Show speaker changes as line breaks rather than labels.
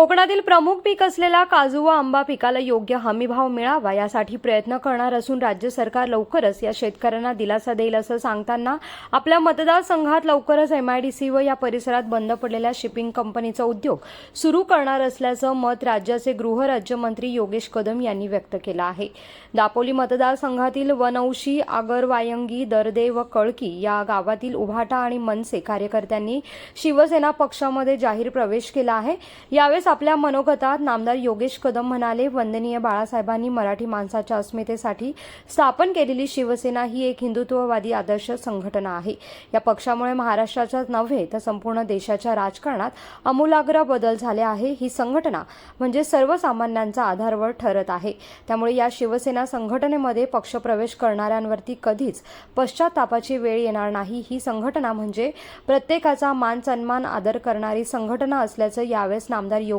कोकणातील प्रमुख पीक असलेल्या काजू व आंबा पिकाला योग्य हमीभाव मिळावा यासाठी प्रयत्न करणार असून राज्य सरकार लवकरच या शेतकऱ्यांना दिलासा देईल असं सांगताना आपल्या मतदारसंघात लवकरच एमआयडीसी व या परिसरात बंद पडलेल्या शिपिंग कंपनीचा उद्योग सुरू करणार असल्याचं मत राज्याचे गृहराज्यमंत्री योगेश कदम यांनी व्यक्त केलं आहे. दापोली मतदारसंघातील वनौशी आगरवायंगी दर्दे व कळकी या गावातील उभाटा आणि मनसे कार्यकर्त्यांनी शिवसेना पक्षामध्ये जाहीर प्रवेश केला आहे. यावेळेस आपल्या मनोगतात नामदार योगेश कदम म्हणाले वंदनीय बाळासाहेबांनी मराठी माणसाच्या अस्मितेसाठी स्थापन केलेली शिवसेना ही एक हिंदुत्ववादी आदर्श संघटना आहे. या पक्षामुळे महाराष्ट्राच्याच नव्हे तर संपूर्ण देशाच्या राजकारणात आमूलाग्र बदल झाले आहे. ही संघटना म्हणजे सर्वसामान्यांचा आधारवर ठरत आहे. त्यामुळे या शिवसेना संघटनेमध्ये पक्षप्रवेश करणाऱ्यांवरती कधीच पश्चातापाची वेळ येणार नाही. ही संघटना म्हणजे प्रत्येकाचा मान सन्मान आदर करणारी संघटना असल्याचं यावेळेस नामदार योग